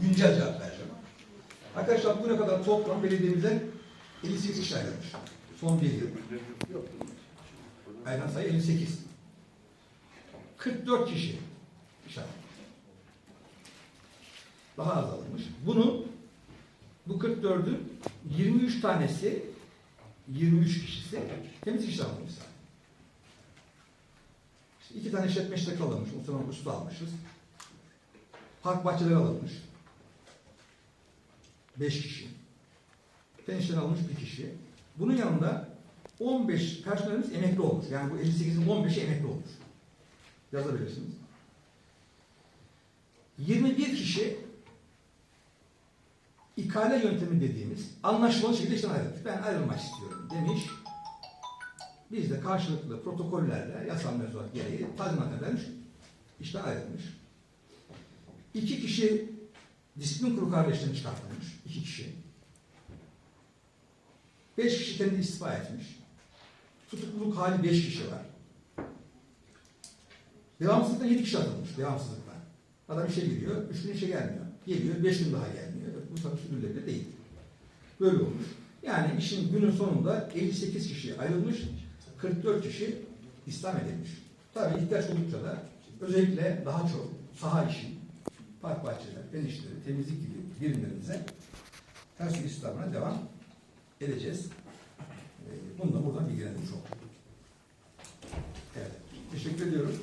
Güncel cevap vereceğim. Arkadaşlar bugüne kadar toplam belediyemize 58 kişi ayrılmış. Son bir yıl. Ayrılan sayı 58. 44 kişi iş almış. Daha az alınmış. Bunun bu 44'ün 23 tanesi 23 kişisi temiz iş almış. İşte iki tane işletme işlek alınmış. Muhtemelen usta almışız. Park bahçeleri alınmış. 5 kişi. Pensiyon almış bir kişi. Bunun yanında 15 personelimiz emekli olmuş. Yani bu 58'in 15'i emekli olmuş. Yazabilirsiniz. 21 kişi ikale yöntemi dediğimiz anlaşmalı şekilde işten ayrılmış. Ben ayrılmak istiyorum demiş. Biz de karşılıklı protokollerle yasal mevzuat gereği tazminat vermiş. İşten ayrılmış. İki kişi disiplin kurulu kardeşliğini çıkartılmış. İki kişi. Beş kişi kendi istifa etmiş. Tutukluluk hali beş kişi var. Devamsızlıktan yedi kişi atılmış. Devamsızlıktan. Adam işe giriyor, üç gün işe gelmiyor. Geliyor, beş gün daha gelmiyor. Bu tabii sürdürülebilir değil. Böyle olmuş. Yani işin günün sonunda 58 kişi ayrılmış, 44 kişi İslam edilmiş. Tabii ihtiyaç oldukça da özellikle daha çok saha işi, park bahçeler, işleri, temizlik gibi birimlerimize ters İslam'ına devam edeceğiz. Ee, Bunu da buradan bilgilendirmiş olduk. Evet. Teşekkür ediyorum.